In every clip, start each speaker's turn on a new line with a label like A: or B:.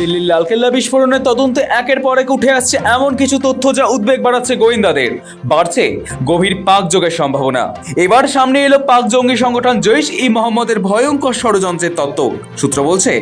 A: দিল্লির লালকেল্লা বিস্ফোরণের তদন্তে একের পর এক উঠে আসছে এমন কিছু তথ্য যা উদ্বেগ বাড়াচ্ছে গোয়েন্দাদের। বাড়ছে গভীর পাক যোগের সম্ভাবনা। এবার সামনে এলো পাক জঙ্গি সংগঠন জৈশ ই মোহাম্মদের ভয়ঙ্কর ষড়যন্ত্রের তত্ত্ব। সূত্র বলছে,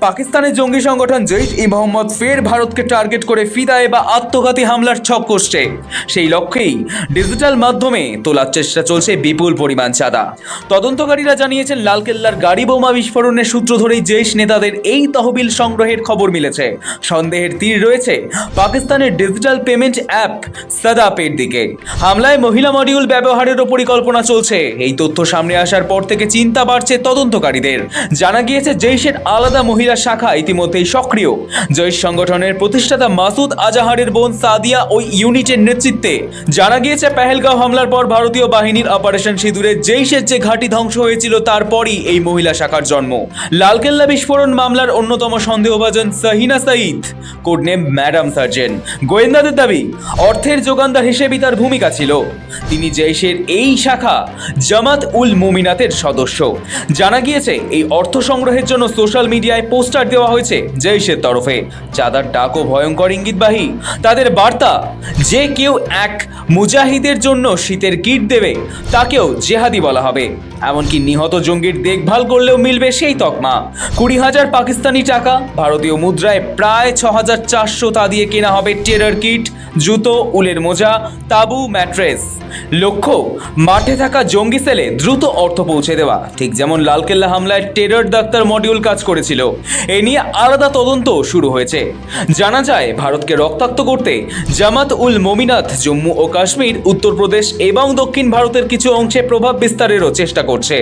A: পাকিস্তানের জঙ্গি সংগঠন জৈশ ই মোহাম্মদ ফের ভারতকে টার্গেট করে ফিদায় বা আত্মঘাতী হামলার ছক কষছে। সেই লক্ষ্যেই ডিজিটাল মাধ্যমে তোলার চেষ্টা চলছে বিপুল পরিমাণ চাঁদা। তদন্তকারীরা জানিয়েছেন, লালকেল্লার গাড়ি বোমা বিস্ফোরণের সূত্র ধরেই জৈশ নেতাদের এই তহবিল সংগ্রহের খবর মিলেছে। সন্দেহের তীর রয়েছে পাকিস্তানের ডিজিটাল পেমেন্ট অ্যাপ সাদাপের দিকে। হামলায় মহিলা মডিউল ব্যবহারেরও পরিকল্পনা চলছে। এই তথ্য সামনে আসার পর থেকে চিন্তা বাড়ছে তদন্তকারীদের। জানা গিয়েছে জৈশের আলাদা মহিলা শাখা ইতিমধ্যেই সক্রিয়। জৈশ সংগঠনের প্রতিষ্ঠাতা মাসুদ আজাহারের বোন সাদিয়া ওই ইউনিটের নেতৃত্বে। জানা গিয়েছে পেহেলগাঁও হামলার পর ভারতীয় বাহিনীর অপারেশন সিঁদুরে জৈশের যে ঘাঁটি ধ্বংস হয়েছিল, তারপরই এই মহিলা শাখার জন্ম। লালকেল্লা বিস্ফোরণ মামলার অন্যতম সন্দেহভাজন Sahina Sayed codename madam surgeon গোয়েন্দাদের দাবি অর্থের যোগানদার হিসেবেই তার ভূমিকা ছিল। তিনি জৈশের এই শাখা, জামাত উল মুমিনাতের সদস্য। জানা গিয়েছে, এই অর্থ সংগ্রহের জন্য সোশ্যাল মিডিয়ায় পোস্টার দেওয়া হয়েছে জৈশের তরফে। চাঁদার ডাকও ভয়ঙ্কর ইঙ্গিতবাহী। তাদের বার্তা, যে কেউ এক মুজাহিদের জন্য শীতের কিট দেবে, তাকেও জেহাদি বলা হবে। এমনকি নিহত জঙ্গির দেখভাল করলেও মিলবে সেই তকমা। কুড়ি হাজার পাকিস্তানি টাকা, ভারতীয় মুদ্রায় প্রায় ছ হাজার চারশো তা দিয়ে কেনা হবে টেরার কিট, জুতো, উলের মোজা, তাবু, ম্যাট্রেস। লক্ষ্য, মাঠে থাকা জঙ্গি সেলে দ্রুত অর্থ পৌঁছে দেওয়া। ঠিক যেমন লালকেল্লা হামলায় টেরর ডাক্তার মডিউল কাজ করেছিল। এ নিয়ে আলাদা তদন্ত শুরু হয়েছে। জানা যায়, ভারতকে রক্তাক্ত করতে জামাত উল মমিনাত জম্মু ও কাশ্মীর, উত্তরপ্রদেশ এবং দক্ষিণ ভারতের কিছু অংশে প্রভাব বিস্তারেরও চেষ্টা করছে।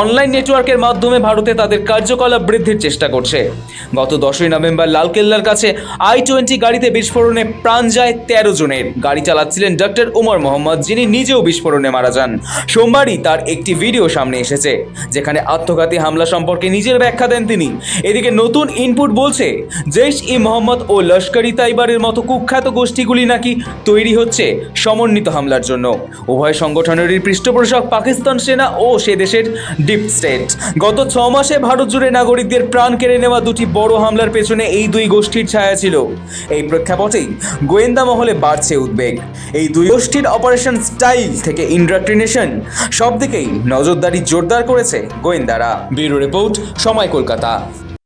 A: অনলাইন নেটওয়ার্কের মাধ্যমে ভারতে তাদের কার্যকলাপ বৃদ্ধির চেষ্টা করছে। গত দশই নভেম্বর লালকেল্লার কাছে আই টোয়েন্টি গাড়িতে বিস্ফোরণে প্রাণ যায় তেরো জনের। গাড়ি চালাচ্ছিলেন ডক্টর উমর মোহাম্মদ, যিনি নিজেও বিস্ফোরণে মারা যান। সোমবারই তার একটি ভিডিও সামনে এসেছে, যেখানে আত্মঘাতী হামলা সম্পর্কে নিজের ব্যাখ্যা দেন তিনি। এদিকে নতুন ইনপুট বলছে জৈশ ই মোহাম্মদ ও লস্করি তাইবারের মতো কুখ্যাত গোষ্ঠীগুলি নাকি তৈরি হচ্ছে সমন্বিত হামলার জন্য। উভয় সংগঠনেরই পৃষ্ঠপোষক পাকিস্তান সেনা ও সে দেশের ডিপ স্টেট। গত ছ মাসে ভারত জুড়ে নাগরিকদের প্রাণ কেড়ে নেওয়া দুটি বড় হামলার পেছনে এই দুই গোষ্ঠীর ছায়া ছিল। এই প্রেক্ষাপটেই গোয়েন্দা মহলে বাড়ছে উদ্বেগ। এই দুই গোষ্ঠীর অপারেশন স্টাইল থেকে ইন্ডাক্ট্রিনেশন সব দিকেই নজরদারি জোরদার করেছে গোয়েন্দারা। ব্যুরো রিপোর্ট সময় কলকাতা।